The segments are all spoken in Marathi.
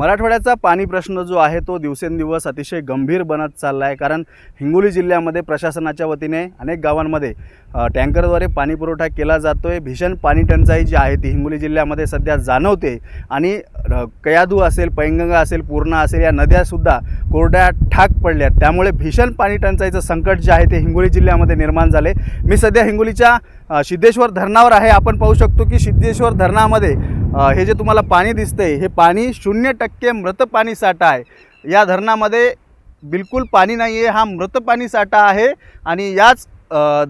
मराठवाड्याचा पाणी प्रश्न जो आहे तो दिवसेंदिवस अतिशय गंभीर बनत चालला आहे कारण हिंगोली जिल्ह्यामध्ये प्रशासनाच्या वतीने अनेक गावांमध्ये टँकरद्वारे पाणी पुरवठा केला जातो आहे भीषण पाणी टंचाई जी आहे ती हिंगोली जिल्ह्यामध्ये सध्या जाणवते. आणि कयादू असेल पैंगंगा असेल पूर्णा असेल या नद्यासुद्धा कोरड्या ठाक पडल्या त्यामुळे भीषण पाणी टंचाईचं संकट जे आहे ते हिंगोली जिल्ह्यामध्ये निर्माण झाले. मी सध्या हिंगोलीच्या सिद्धेश्वर धरणावर आहे. आपण पाहू शकतो की सिद्धेश्वर धरणामध्ये हे जे तुम्हाला पाणी दिसतंय हे पाणी शून्य टक्के मृत पाणी साठा आहे. या धरणामध्ये बिलकुल पाणी नाही आहे हा मृत पाणी साठा आहे आणि याच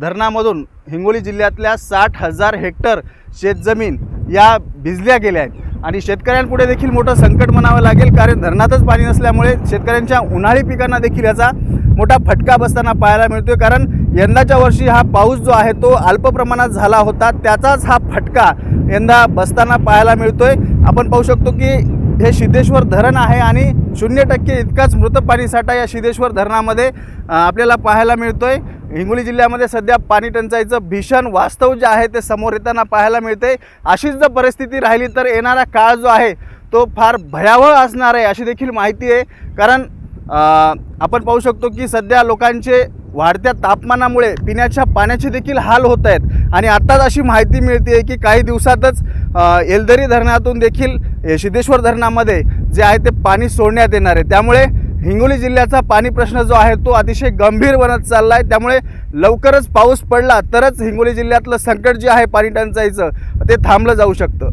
धरणामधून हिंगोली जिल्ह्यातल्या साठ हजार हेक्टर शेतजमीन या भिजल्या गेल्या आहेत. आणि शेतकऱ्यांपुढे देखील मोठं संकट म्हणावं लागेल कारण धरणातच पाणी नसल्यामुळे शेतकऱ्यांच्या उन्हाळी पिकांना देखील याचा मोठा फटका बसताना पाहायला मिळतोय. कारण यंदाच्या वर्षी हा पाऊस जो आहे तो अल्प प्रमाणात झाला होता. त्याचाच हा फटका यंदा बसताना पाहायला मिळतोय. आपण पाहू शकतो की हे सिद्धेश्वर धरण आहे आणि शून्य टक्के इतकाच मृत पाणीसाठा या सिद्धेश्वर धरणामध्ये आपल्याला पाहायला मिळतोय. हिंगोली जिल्ह्यामध्ये सध्या पाणी टंचाईचं भीषण वास्तव जे आहे ते समोर येताना पाहायला मिळते अशीच जर परिस्थिती राहिली तर येणारा काळ जो आहे तो फार भयावह असणार आहे अशी देखील माहिती आहे. कारण आपण पाहू शकतो की सध्या लोकांचे वाढत्या तापमानामुळे पिण्याच्या पाण्याचे देखील हाल होत आहेत. आणि आत्ताच अशी माहिती मिळते की काही दिवसातच एलदरी धरणातून देखील सिद्धेश्वर धरणामध्ये जे आहे ते पाणी सोडण्यात येणार आहे. त्यामुळे हिंगोली जिल्ह्याचा पाणी प्रश्न जो आहे तो अतिशय गंभीर बनत चालला आहे त्यामुळे लवकरच पाऊस पडला तरच हिंगोली जिल्ह्यातलं संकट जे आहे पाणी टंचाईचं ते थांबलं जाऊ शकतं.